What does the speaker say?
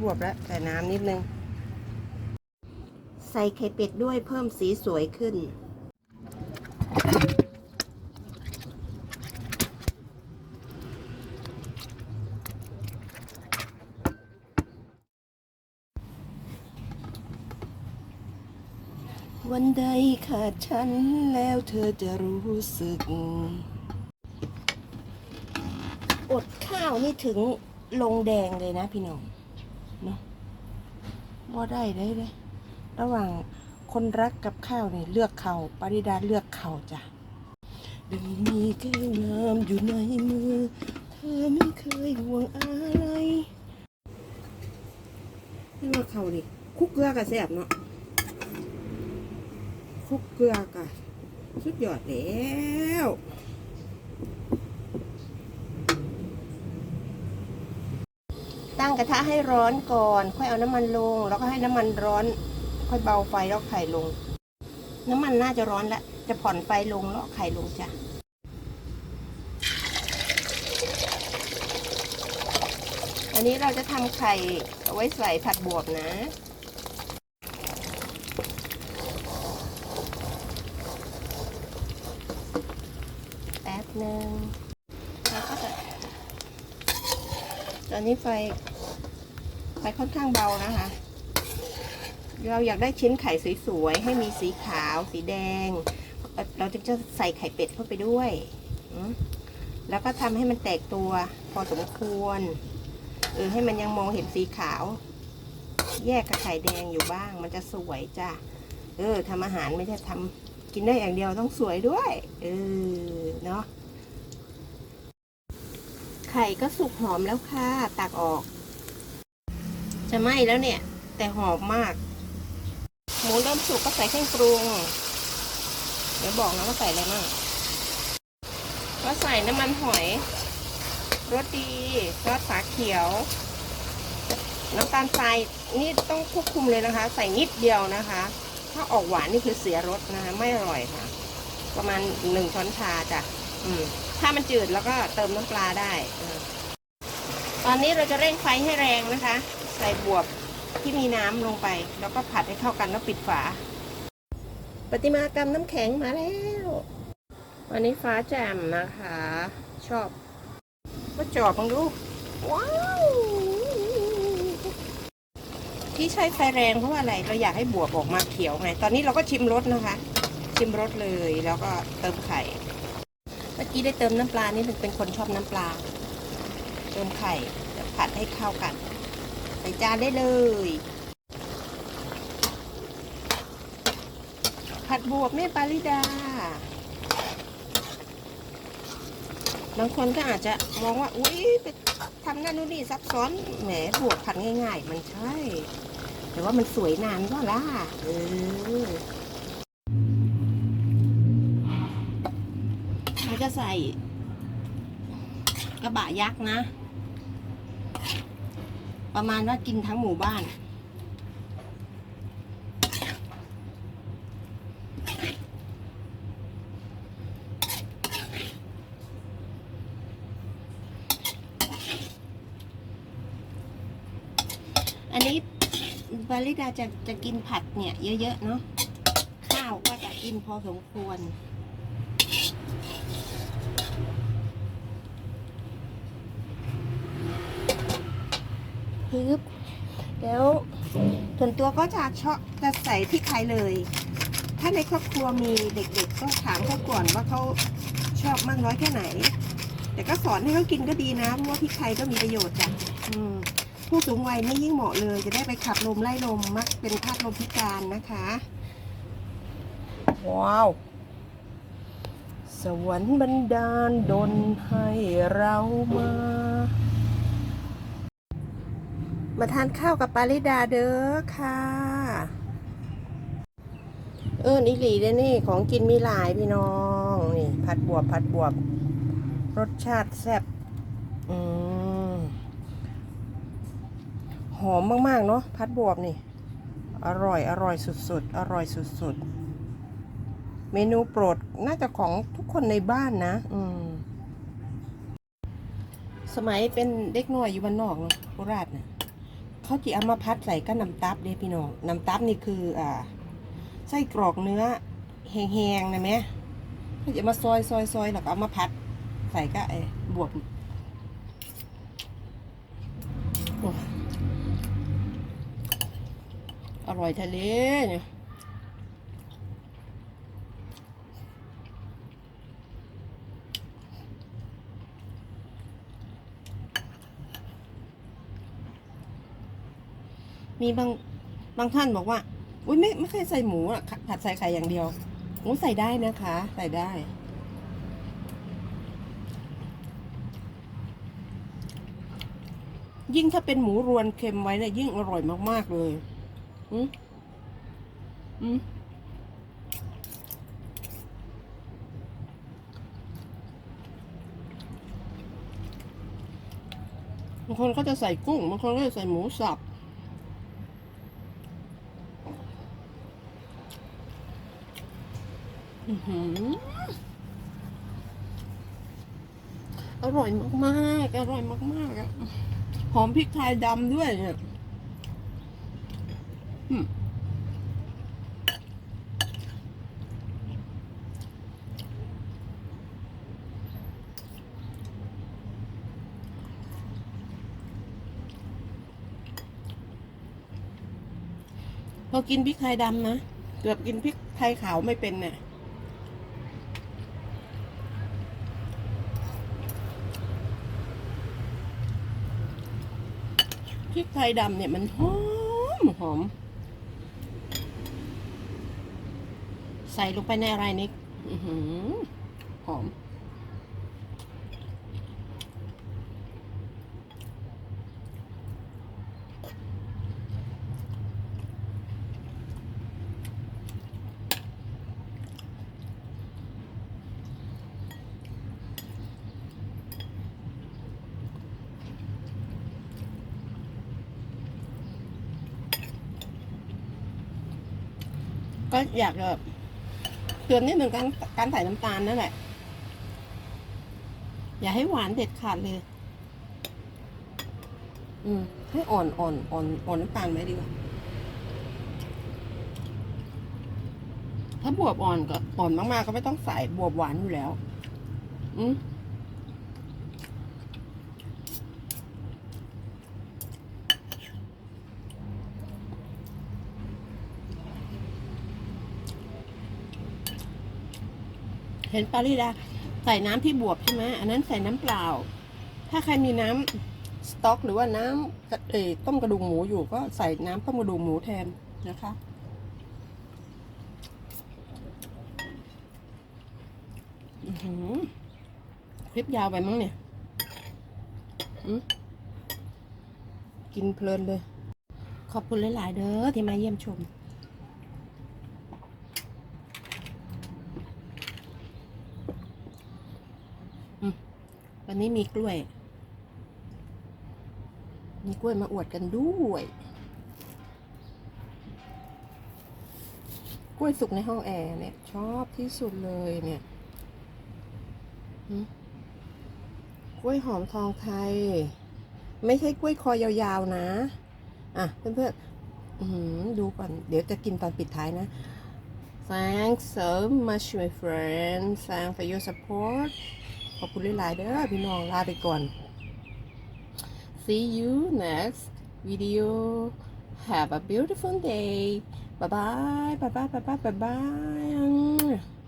บวบแล้วใส่น้ำนิดนึง ใส่ไข่เป็ดด้วยเพิ่มสีสวยขึ้น วันใดขาดฉันแล้วเธอจะรู้สึก อดข้าวนี่ถึงลงแดงเลยนะพี่น้อง บ่ได้เลยเลยระหว่างคนรักกับข้าวเนี่ยเลือกเขาปริดาเลือกเขาจ้ะดึงมีแก้วน้ำอยู่ในมือ เธอไม่เคยห่วงอะไรนี่ว่าเขาดิคุกเกลือกับแซ่บเนาะคุกเกลือกับสุดยอดแล้ว ตั้งกระทะให้ร้อนก่อน ค่อยเอาน้ำมันลง แล้วก็ให้น้ำมันร้อน ค่อยเบาไฟแล้วไข่ลง น้ำมันน่าจะร้อนแล้วจะผ่อนไฟลงแล้วไข่ลงจ้ะอันนี้เราจะทำไข่เอาไว้ใส่ผัดบวบนะ แป๊บหนึ่งแล้วก็จะ ตอนนี้ไฟไฟค่อนข้างเบานะคะ เราอยากได้ชิ้นไข่สวยๆ ให้มีสีขาว สีแดง เราจึงจะใส่ไข่เป็ดเข้าไปด้วย แล้วก็ทำให้มันแตกตัวพอสมควร เออให้มันยังมองเห็นสีขาว แยกกับไข่แดงอยู่บ้าง มันจะสวยจ้ะ เออทำอาหารไม่ใช่ทำกินได้อย่างเดียวต้องสวยด้วย เออ เนาะ ไข่ก็สุกหอมแล้วค่ะ ตักออก จะไหม้แล้วเนี่ย แต่หอมมาก หมูเริ่มสุกก็ใส่เครื่องปรุง เดี๋ยวบอกนะว่าใส่อะไรบ้างก็ใส่น้ำมันหอยรสดีซอสฝาเขียว น้ำตาลทรายนี่ต้องควบคุมเลยนะคะ ใส่นิดเดียวนะคะ ถ้าออกหวานนี่คือเสียรสนะคะ ไม่อร่อยค่ะ ประมาณหนึ่งช้อนชาจ้ะ อืม ถ้ามันจืดแล้วก็เติมน้ำปลาได้ตอนนี้เราจะเร่งไฟให้แรงนะคะ ใส่บวบที่มีน้ำลงไป แล้วก็ผัดให้เข้ากันแล้วปิดฝาปฏิมากรรมน้ำแข็งมาแล้ว วันนี้ฟ้าแจ่มนะคะ ชอบ ก็จอบลองดู ว้าวที่ใช้ไฟแรงเพราะว่าอะไรเราอยากให้บวบออกมาเขียวไง ตอนนี้เราก็ชิมรสนะคะ ชิมรสเลยแล้วก็เติมไข่ มื่อกี้ได้เติมน้ำปลานี่ถึงเป็นคนชอบน้ำปลา เติมไข่ผัดให้เข้ากันใส่จานได้เลย ผัดบวบแม่ปาริดา บางคนก็อาจจะมองว่า อุ้ยไปทำนั่นนู่นนี่ซับซ้อนแหมบวบผัดง่าย ๆ มันใช่ แต่ว่ามันสวยนานก็ล่ะเออ ใส่ กระบะยักษ์นะ ประมาณว่ากินทั้งหมู่บ้าน อันนี้บาริดาจะจะกินผัดเนี่ย เยอะ ๆ เนาะข้าวก็จะกินพอสมควร ฮึบแล้วส่วนตัวก็จะชอบจะใส่พริกไทยเลย ถ้าในครอบครัวมีเด็กๆก็ถามเขาก่อนว่าเขาชอบมากน้อยแค่ไหน แต่ก็สอนให้เขากินก็ดีนะเพราะว่าพริกไทยก็มีประโยชน์จ้ะผู้สูงวัยนี่ยิ่งเหมาะเลย จะได้ไปขับลมไล่ลมมักเป็นธาตุลมพิการนะคะ ว้าว สวรรค์บันดาลดลให้เรามา มาทานข้าวกับปาริดาเด้อค่ะ เออนี่หลีเด้นี่ของกินมีหลายพี่น้องนี่ผัดบวบผัดบวบ รสชาติแซ่บอืมหอมมากๆเนาะผัดบวบนี่ อร่อยอร่อยสุดๆ อร่อยสุดๆ เมนูโปรดน่าจะของทุกคนในบ้านนะ อืมสมัยเป็นเด็กหน่อยอยู่บ้านนอกเนาะโคราชนี่ย เขาจะเอามาพัดใส่ก็น้ำตับเด้พี่น้องน้ำตับนี่คืออ่าไส้กรอกเนื้อแห้งๆนะแม่เขาจะมาซอยซอยซอยแล้วก็เอามาพัด ใส่ก็ไอ้บวบโอ้อร่อยทะเลเนี่ย มีบางบางท่านบอกว่า อุ้ยไม่ไม่เคยใส่หมูอะผัดใส่ไข่อย่างเดียวหมูใส่ได้นะคะ ใส่ได้ ยิ่งถ้าเป็นหมูรวนเค็มไว้เนี่ยยิ่งอร่อยมาก ๆ เลย อืมอืมบางคนก็จะใส่กุ้ง บางคนก็จะใส่หมูสับ อร่อยมากๆ อร่อยมากๆอะหอมพริกไทยดำด้วยเนี่ยอืมพอกินพริกไทยดำนะ เกือบกินพริกไทยขาวไม่เป็นเนี่ย ริกไทยดำเนี่ยมันหอมหอม ใส่ลงไปในอะไรนิกหอม ก็อยากจะเตือนนิดหนึ่งการการใส่น้ำตาลนั่นแหละ อย่าให้หวานเด็ดขาดเลย อืม ให้อ่อนอ่อนอ่อนอ่อนน้ำตาลไว้ดีกว่า ถ้าบวบอ่อนก็อ่อนมากๆก็ไม่ต้องใส่บวบหวานอยู่แล้ว อืม เห็นปาริดาใส่น้ำที่บวบใช่ไหมอันนั้นใส่น้ำเปล่า ถ้าใครมีน้ำสต๊อก หรือว่าน้ำเอ่ต้มกระดูกหมูอยู่ก็ใส่น้ำต้มกระดูกหมูแทนนะคะ คลิปยาวไปมั้งเนี่ยกินเพลินเลย ขอบคุณหลาย ๆ เด้อที่มาเยี่ยมชม วันนี้มีกล้วย มีกล้วยมาอวดกันด้วย กล้วยสุกในห้องแอร์เนี่ย ชอบที่สุดเลยเนี่ยกล้วยหอมทองไทย ไม่ใช่กล้วยคอยาวๆนะ อะ เพื่อนๆดูก่อน เดี๋ยวจะกินตอนปิดท้ายนะ Thanks so much my friend Thanks for your support ขอบคุณหลายๆเด้อพี่น้องลาไปก่อน See you next video Have a beautiful day Bye bye bye bye bye bye bye bye